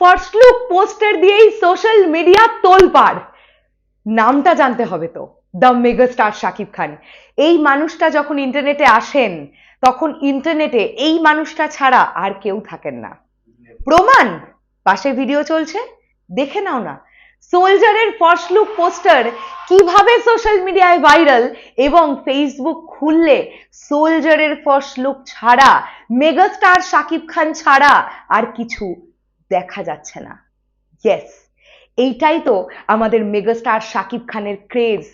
First look poster দিয়েই social media তোলপাড়। নামটা জানতে হবে তো দ্য মেগাস্টার শাকিব খান। এই মানুষটা যখন ইন্টারনেটে আসেন, তখন ইন্টারনেটে এই মানুষটা ছাড়া আর কেউ থাকেন না। প্রমাণ, পাশে ভিডিও চলছে, দেখে নাও না। সোলজারের ফার্স্ট লুক পোস্টার কীভাবে সোশ্যাল মিডিয়ায় ভাইরাল এবং ফেসবুক খুললে সোলজারের ফার্স্ট লুক ছাড়া মেগাস্টার শাকিব খান ছাড়া আর কিছু দেখা যাচ্ছে না। ইয়েস এইটাই তো আমাদের মেগাস্টার শাকিব খানের ক্রেজ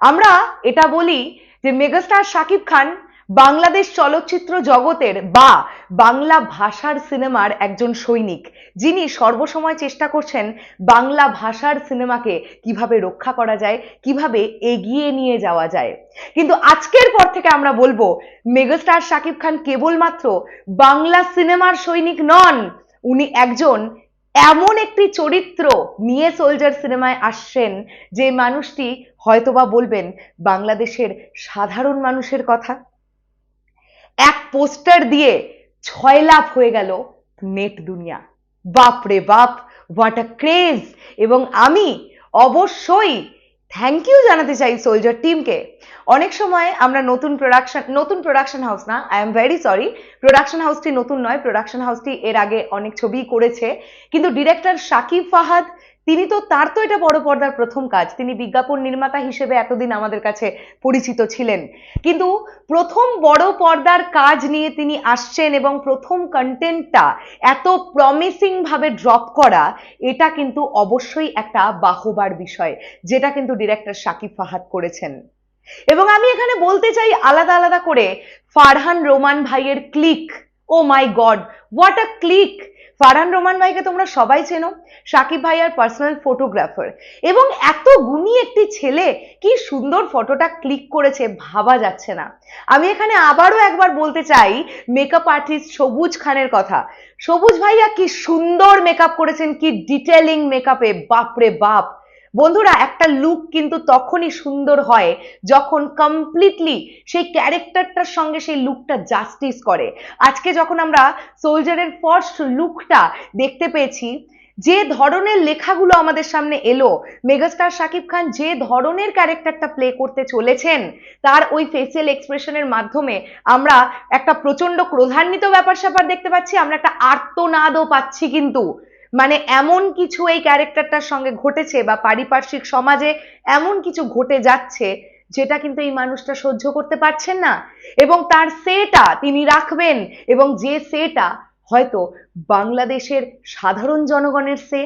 আমরা এটা বলি যে মেগাস্টার শাকিব খান বাংলাদেশ চলচ্চিত্র জগতের বা বাংলা ভাষার সিনেমার একজন সৈনিক, যিনি সর্বসময় চেষ্টা করছেন বাংলা ভাষার সিনেমাকে কীভাবে রক্ষা করা যায়, কীভাবে এগিয়ে নিয়ে যাওয়া যায়। কিন্তু আজকের পর থেকে আমরা বলব মেগাস্টার শাকিব খান কেবলমাত্র বাংলা সিনেমার সৈনিক নন উনি একজন এমন একটি চরিত্র নিয়ে সোলজার সিনেমায় আসছেন যে মানুষটি হয়তোবা বলবেন বাংলাদেশের সাধারণ মানুষের কথা। এক পোস্টার দিয়ে ছয় লাভ হয়ে গেল নেট দুনিয়া। বাপ রে বাপ হোয়াট আ ক্রেজ এবং আমি অবশ্যই থ্যাংক ইউ জানাতে চাই সোলজার টিমকে অনেক সময় আমরা নতুন প্রোডাকশন নতুন প্রোডাকশন হাউস না I am very sorry production হাউসটি নতুন নয় প্রোডাকশন হাউসটি এর আগে অনেক ছবি করেছে। কিন্তু ডিরেক্টর শাকিব ফাহাদ তিনি তো, তার তো এটা বড় পর্দার প্রথম কাজ। তিনি বিজ্ঞাপন নির্মাতা হিসেবে এতদিন আমাদের কাছে পরিচিত ছিলেন। কিন্তু প্রথম বড় পর্দার কাজ নিয়ে তিনি আসছেন এবং প্রথম কন্টেন্টটা এত প্রমিসিং ভাবে ড্রপ করা, এটা কিন্তু অবশ্যই একটা বাহবার বিষয়, যেটা কিন্তু ডিরেক্টর শাকিব ফাহাদ করেছেন। এবং আমি এখানে বলতে চাই আলাদা আলাদা করে, ফারহান রোমান ভাইয়ের click oh my God what a click Farhan Roman ভাইকে তোমরা সবাই চেনো, সাকিব ভাই আর পার্সোনাল ফটোগ্রাফার এবং এত গুণী একটি ছেলে, কি সুন্দর ফটোটা ক্লিক করেছে ভাবা যাচ্ছে না। আমি এখানে আবারও একবার বলতে চাই মেকআপ আর্টিস্ট সবুজ খানের কথা। সবুজ ভাইয়া কি সুন্দর মেকআপ করেছেন, কি ডিটেলিং মেকআপে বাপরে বাপ! বন্ধুরা, একটা লুক কিন্তু তখনই সুন্দর হয় যখন কমপ্লিটলি সেই ক্যারেক্টারটার সঙ্গে সেই লুকটা জাস্টিস করে। আজকে যখন আমরা সোলজারের ফার্স্ট লুকটা দেখতে পেয়েছি, যে ধরনের লেখাগুলো আমাদের সামনে এলো মেগাস্টার শাকিব খান যে ধরনের ক্যারেক্টারটা প্লে করতে চলেছেন, তার ওই ফেসিয়াল এক্সপ্রেশনের মাধ্যমে আমরা একটা প্রচণ্ড ক্রোধান্বিত ব্যাপার স্যাপার দেখতে পাচ্ছি, আমরা একটা আর্তনাদও পাচ্ছি কিন্তু। মানে এমন কিছু এই ক্যারেক্টারটার সঙ্গে ঘটেছে বা পারিপার্শ্বিক সমাজে এমন কিছু ঘটে যাচ্ছে যেটা কিন্তু এই মানুষটা সহ্য করতে পারছেন না। এবং তার সেটা তিনি রাখবেন এবং যে সেটা হয়তো বাংলাদেশের সাধারণ জনগণের সে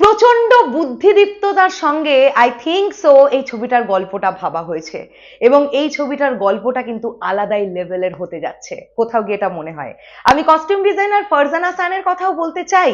প্রচণ্ড বুদ্ধিদীপ্ততার সঙ্গে আই থিঙ্ক সো এই ছবিটার গল্পটা ভাবা হয়েছে। এবং এই ছবিটার গল্পটা কিন্তু আলাদাই লেভেলের হতে যাচ্ছে। কোথাও গিয়ে এটা মনে হয়। আমি কস্টিউম ডিজাইনার ফারজানা সানের কথাও বলতে চাই।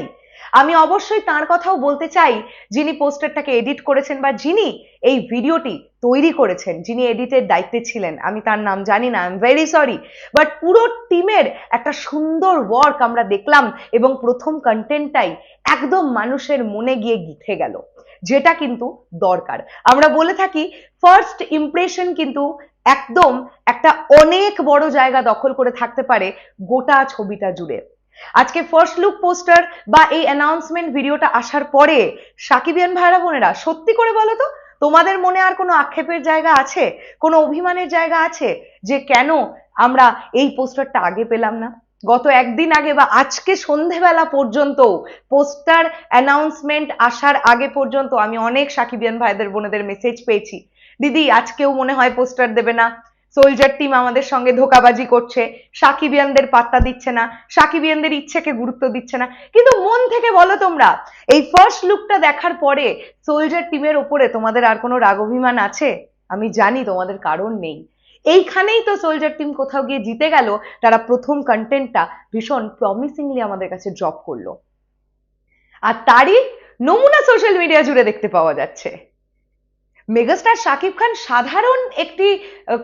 আমি অবশ্যই তার কথাও বলতে চাই, যিনি পোস্টারটাকে এডিট করেছেন বা যিনি এই ভিডিওটি তৈরি করেছেন, যিনি এডিটের দায়িত্বে ছিলেন, আমি তার নাম জানি না I am very sorry but পুরো টিমের একটা সুন্দর ওয়ার্ক আমরা দেখলাম এবং প্রথম কন্টেন্টটাই একদম মানুষের মনে গিয়ে গিথে গেল, যেটা কিন্তু দরকার। আমরা বলে থাকি ফার্স্ট ইমপ্রেশন কিন্তু একদম একটা অনেক বড় জায়গা দখল করে থাকতে পারে গোটা ছবিটা জুড়ে। আজকে ফার্স্ট লুক পোস্টার বা এই অ্যানাউন্সমেন্ট ভিডিওটা আসার পরে সাকিবিয়ান ভাইরা বোনেরা, সত্যি করে বলো তো, তোমাদের মনে আর কোনো আক্ষেপের জায়গা আছে? কোনো অভিমানের জায়গা আছে যে কেন আমরা এই পোস্টারটা আগে পেলাম না? গত একদিন আগে বা আজকে সন্ধেবেলা পর্যন্ত পোস্টার অ্যানাউন্সমেন্ট আসার আগে পর্যন্ত আমি অনেক সাকিবিয়ান ভাইদের বোনেদের মেসেজ পেয়েছি। দিদি, আজকেও মনে হয় পোস্টার দেবে না? সোলজার টিম আমাদের সঙ্গে ধোকাবাজি করছে, সাকিবিয়ানদের পাত্তা দিচ্ছে না, সাকিবিয়ানদের ইচ্ছেকে গুরুত্ব দিচ্ছে না। কিন্তু মন থেকে বলো তোমরা, এই ফার্স্ট লুকটা দেখার পরে সোলজার টিমের ওপরে তোমাদের আর কোনো রাগ অভিমান আছে? আমি জানি তোমাদের কারণ নেই। এইখানেই তো সোলজার টিম কোথাও গিয়ে জিতে গেল, তারা প্রথম কন্টেন্টটা ভীষণ প্রমিসিংলি আমাদের কাছে ড্রপ করল। আর তারই নমুনা সোশ্যাল মিডিয়া জুড়ে দেখতে পাওয়া যাচ্ছে। মেগাস্টার শাকিব খান সাধারণ একটি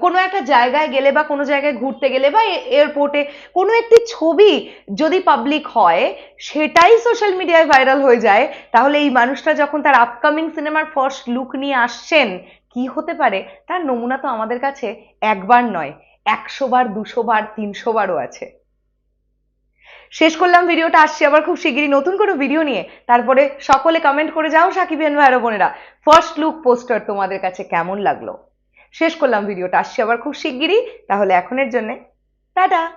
কোনো একটা জায়গায় গেলে বা কোনো জায়গায় ঘুরতে গেলে বা এয়ারপোর্টে কোনো একটি ছবি যদি পাবলিক হয়, সেটাই সোশ্যাল মিডিয়ায় ভাইরাল হয়ে যায়। তাহলে এই মানুষটা যখন তার আপকামিং সিনেমার ফার্স্ট লুক নিয়ে আসছেন, কি হতে পারে? তার নমুনা তো আমাদের কাছে একবার নয়, একশো বার, দুশো বার, তিনশো বারও আছে। শেষ করলাম ভিডিওটা, আসছি আবার খুব শিগগিরই নতুন কোনো ভিডিও নিয়ে। তারপরে সকলে কমেন্ট করে যাও সাকিব ভাই ভাইরা বোনেরা। ফার্স্ট লুক পোস্টার তোমাদের কাছে কেমন লাগল? শেষ করলাম ভিডিওটা, আসছি আবার খুব শিগগিরই। তাহলে এখনের জন্যে, টাটা!